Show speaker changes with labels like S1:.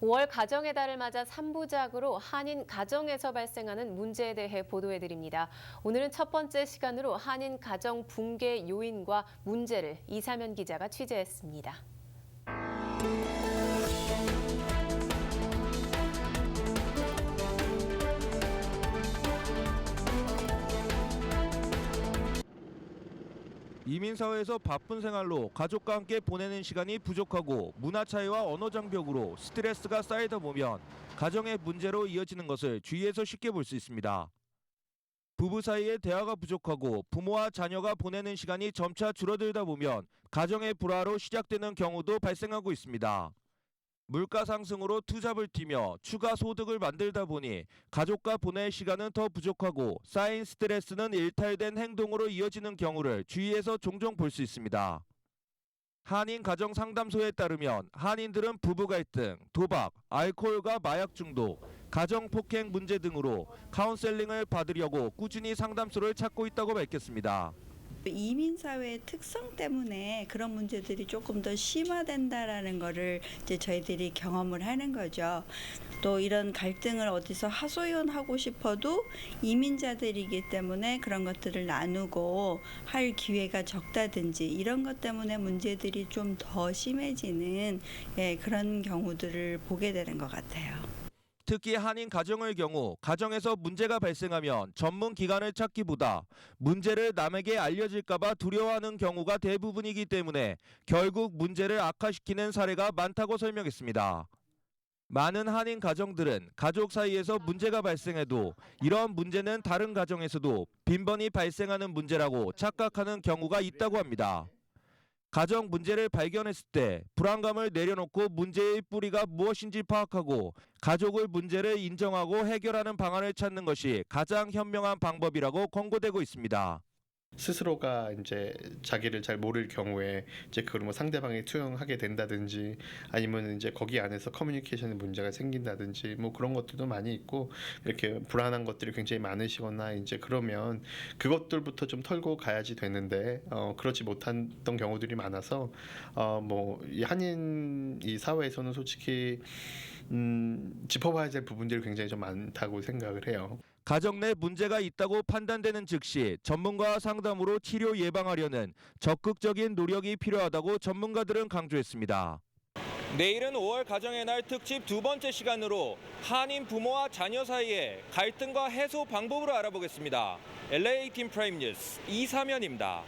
S1: 5월 가정의 달을 맞아 3부작으로 한인 가정에서 발생하는 문제에 대해 보도해드립니다. 오늘은 첫 번째 시간으로 한인 가정 붕괴 요인과 문제를 이사면 기자가 취재했습니다.
S2: 이민 사회에서 바쁜 생활로 가족과 함께 보내는 시간이 부족하고 문화 차이와 언어 장벽으로 스트레스가 쌓이다 보면 가정의 문제로 이어지는 것을 주위에서 쉽게 볼 수 있습니다. 부부 사이에 대화가 부족하고 부모와 자녀가 보내는 시간이 점차 줄어들다 보면 가정의 불화로 시작되는 경우도 발생하고 있습니다. 물가 상승으로 투잡을 뛰며 추가 소득을 만들다 보니 가족과 보낼 시간은 더 부족하고 쌓인 스트레스는 일탈된 행동으로 이어지는 경우를 주위에서 종종 볼 수 있습니다. 한인 가정 상담소에 따르면 한인들은 부부 갈등, 도박, 알코올과 마약 중독, 가정 폭행 문제 등으로 카운셀링을 받으려고 꾸준히 상담소를 찾고 있다고 밝혔습니다.
S3: 이민 사회의 특성 때문에 그런 문제들이 조금 더 심화된다라는 거를 이제 저희들이 경험을 하는 거죠. 또 이런 갈등을 어디서 하소연하고 싶어도 이민자들이기 때문에 그런 것들을 나누고 할 기회가 적다든지 이런 것 때문에 문제들이 좀 더 심해지는 예, 그런 경우들을 보게 되는 것 같아요.
S2: 특히 한인 가정의 경우 가정에서 문제가 발생하면 전문 기관을 찾기보다 문제를 남에게 알려질까봐 두려워하는 경우가 대부분이기 때문에 결국 문제를 악화시키는 사례가 많다고 설명했습니다. 많은 한인 가정들은 가족 사이에서 문제가 발생해도 이런 문제는 다른 가정에서도 빈번히 발생하는 문제라고 착각하는 경우가 있다고 합니다. 가정 문제를 발견했을 때 불안감을 내려놓고 문제의 뿌리가 무엇인지 파악하고 가족의 문제를 인정하고 해결하는 방안을 찾는 것이 가장 현명한 방법이라고 권고되고 있습니다.
S4: 스스로가 이제 자기를 잘 모를 경우에 이제 그걸 뭐 상대방에 투영하게 된다든지 아니면 이제 거기 안에서 커뮤니케이션에 문제가 생긴다든지 뭐 그런 것들도 많이 있고 이렇게 불안한 것들이 굉장히 많으시거나 이제 그러면 그것들부터 좀 털고 가야지 되는데 어 그렇지 못했던 경우들이 많아서 어뭐 이 한인 이 사회에서는 솔직히 음 짚어봐야 될 부분들이 굉장히 좀 많다고 생각을 해요.
S2: 가정 내 문제가 있다고 판단되는 즉시 전문가와 상담으로 치료 예방하려는 적극적인 노력이 필요하다고 전문가들은 강조했습니다. 내일은 5월 가정의 날 특집 두 번째 시간으로 한인 부모와 자녀 사이의 갈등과 해소 방법을 알아보겠습니다. LA 팀 프라임 뉴스 이사면입니다.